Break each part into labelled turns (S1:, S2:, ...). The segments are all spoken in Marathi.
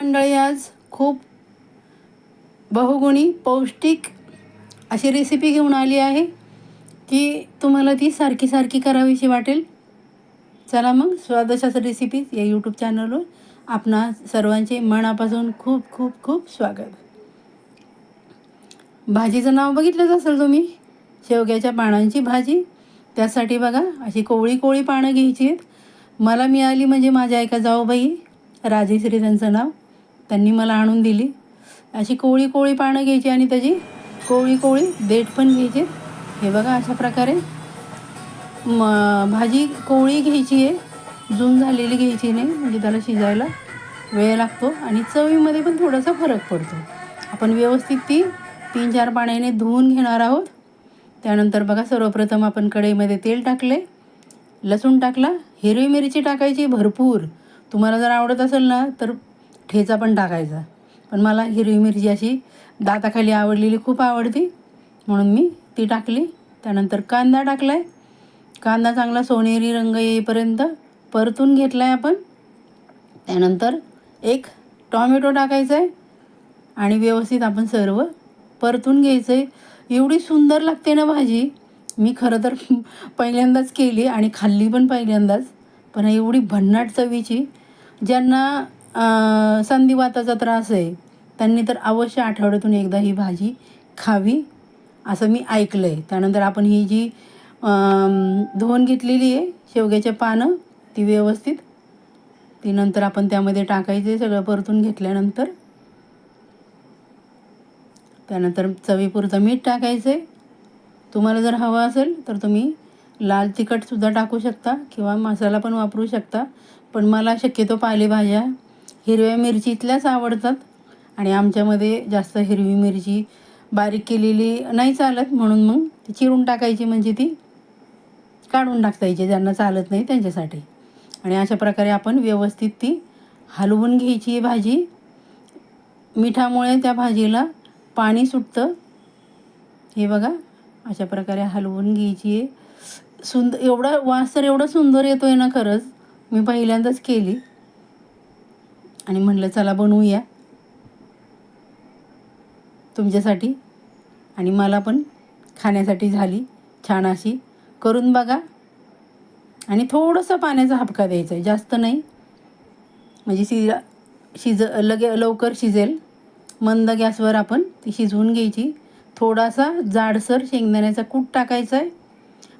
S1: मंडळी आज खूप बहुगुणी पौष्टिक अशी रेसिपी घेऊन आली आहे की तुम्हाला ती सारखी सारखी करावीशी वाटेल. चला मग स्वादशाच रेसिपी या यूट्यूब चॅनलवर आपणा सर्वांचे मनापासून खूप खूप खूप स्वागत. भाजीचं नाव बघितलंच असेल तुम्ही? शेवग्याच्या पानांची भाजी. त्यासाठी बघा अशी कोवळी कोवळी पानं घ्यायची आहेत. मला मिळाली म्हणजे माझ्या एका जाऊबाई राजेश्री त्यांचं नाव. त्यांनी मला आणून दिली. अशी कोळी कोळी पानं घ्यायची आणि त्याची कोळी कोळी देठ पण घ्यायचे. हे बघा अशा प्रकारे. म भाजी कोळी घ्यायची आहे. जून झालेली घ्यायची नाही म्हणजे त्याला शिजायला वेळ लागतो आणि चवीमध्ये पण थोडासा फरक पडतो. आपण व्यवस्थित ती तीन चार पाण्याने धुवून घेणार आहोत. त्यानंतर बघा सर्वप्रथम आपण कढईमध्ये तेल टाकले. लसूण टाकला. हिरवी मिरची टाकायची भरपूर. तुम्हाला जर आवडत असेल ना तर ठेचा पण टाकायचा. पण मला हिरवी मिरची अशी दाताखाली आवडलेली खूप आवडती. म्हणून मी ती टाकली. त्यानंतर कांदा टाकला आहे कांदा चांगला सोनेरी रंग येईपर्यंत परतून घेतला आहे आपण. त्यानंतर एक टॉमॅटो टाकायचा आहे आणि व्यवस्थित आपण सर्व परतून घ्यायचं आहे एवढी सुंदर लागते ना भाजी. मी खरं तर पहिल्यांदाच केली आणि खाल्ली पण पहिल्यांदाच. पण एवढी भन्नाट चवीची. ज्यांना संधिवाताचा त्रास आहे. त्यांनी तर अवश्य आठवड्यातून एकदा ही भाजी खावी असं मी ऐकलं आहे त्यानंतर आपण ही जी धुवून घेतलेली आहे शेवग्याचे पानं ती व्यवस्थित ती नंतर आपण त्यामध्ये टाकायचे सगळं परतून घेतल्यानंतर. त्यानंतर चवीपुरतं मीठ टाकायचं आहे तुम्हाला जर हवं असेल तर तुम्ही लाल तिखटसुद्धा टाकू शकता किंवा मसाला पण वापरू शकता. पण मला शक्यतो पालेभाज्या हिरव्या मिरचीतल्याच आवडतात. आणि आमच्यामध्ये जास्त हिरवी मिरची बारीक केलेली नाही चालत म्हणून मग ती चिरून टाकायची म्हणजे ती काढून टाकता यायची ज्यांना चालत नाही त्यांच्यासाठी. आणि अशा प्रकारे आपण व्यवस्थित ती हलवून घ्यायची आहे भाजी. मिठामुळे त्या भाजीला पाणी सुटतं. हे बघा अशा प्रकारे हलवून घ्यायची. आहे सुंदर एवढा वास तर एवढा सुंदर येतो आहे ना खरंच. मी पहिल्यांदाच केली. आणि म्हणलं चला बनवूया तुमच्यासाठी. आणि मला पण खाण्यासाठी झाली छान अशी. करून बघा. आणि थोडंसं पाण्याचा हापका द्यायचा आहे जास्त नाही. म्हणजे शिज शिज लगे लवकर शिजेल. मंद गॅसवर आपण ती शिजवून घ्यायची. थोडासा जाडसर शेंगदाण्याचा कूट टाकायचा आहे.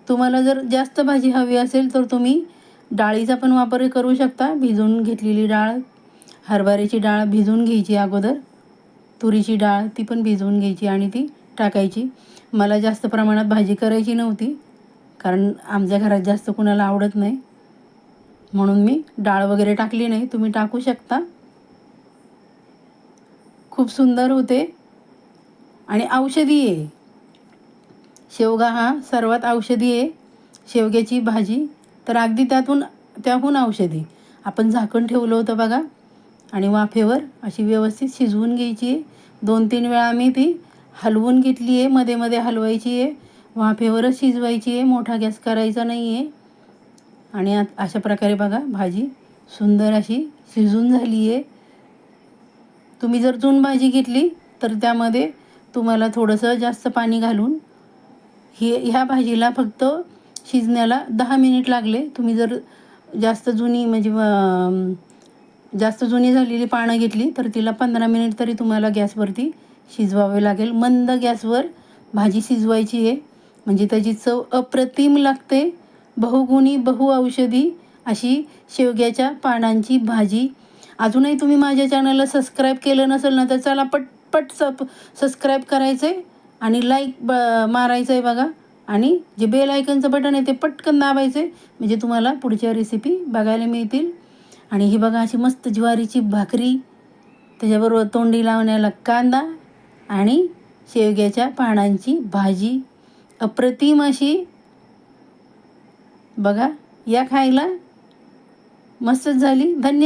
S1: तुम्हाला जर जास्त भाजी हवी असेल तर तुम्ही डाळीचा पण वापर करू शकता. भिजवून घेतलेली डाळ हरभऱ्याची डाळ भिजवून घ्यायची अगोदर. तुरीची डाळ ती पण भिजवून घ्यायची आणि ती टाकायची. मला जास्त प्रमाणात भाजी करायची नव्हती कारण आमच्या घरात जास्त कुणाला आवडत नाही. म्हणून मी डाळ वगैरे टाकली नाही. तुम्ही टाकू शकता. खूप सुंदर होते आणि औषधी आहे. शेवगा हा सर्वात औषधी आहे. शेवग्याची भाजी तर अगदी त्यातून त्याहून औषधी. आपण झाकण ठेवलं होतं बघा. आणि वाफेवर अशी व्यवस्थित शिजवून घ्यायची आहे. दोन तीन वेळा मी ती हलवून घेतली आहे. मध्ये मध्ये हलवायची आहे. वाफेवरच शिजवायची आहे. मोठा गॅस करायचा नाही आहे. आणि अशा प्रकारे बघा भाजी सुंदर अशी शिजून झाली आहे. तुम्ही जर चून भाजी घेतली तर त्यामध्ये तुम्हाला थोडंसं जास्त पाणी घालून ही ह्या भाजीला फक्त शिजण्याला दहा मिनिट लागले. तुम्ही जर जास्त जुनी म्हणजे जास्त जुनी झालेली पानं घेतली तर तिला पंधरा मिनिट तरी तुम्हाला गॅसवरती शिजवावे लागेल. मंद गॅसवर भाजी शिजवायची आहे. म्हणजे त्याची चव अप्रतिम लागते. बहुगुणी बहुऔषधी अशी शेवग्याच्या पानांची भाजी. अजूनही तुम्ही माझ्या चॅनलला सबस्क्राईब केलं नसेल ना तर चला पटपट सब सबस्क्राईब करायचं आहे आणि लाईक ब मारायचं आहे बघा. आणि जे बेल आयकनचं बटन आहे ते पटकन दाबायचं आहे म्हणजे तुम्हाला पुढच्या रेसिपी बघायला मिळतील. आणि ही बघा अशी मस्त ज्वारीची भाकरी त्याच्याबरोबर तोंडी लावण्याला कांदा आणि शेवग्याच्या पानांची भाजी. अप्रतिम अशी बघा या खायला मस्तच झाली. धन्यवाद.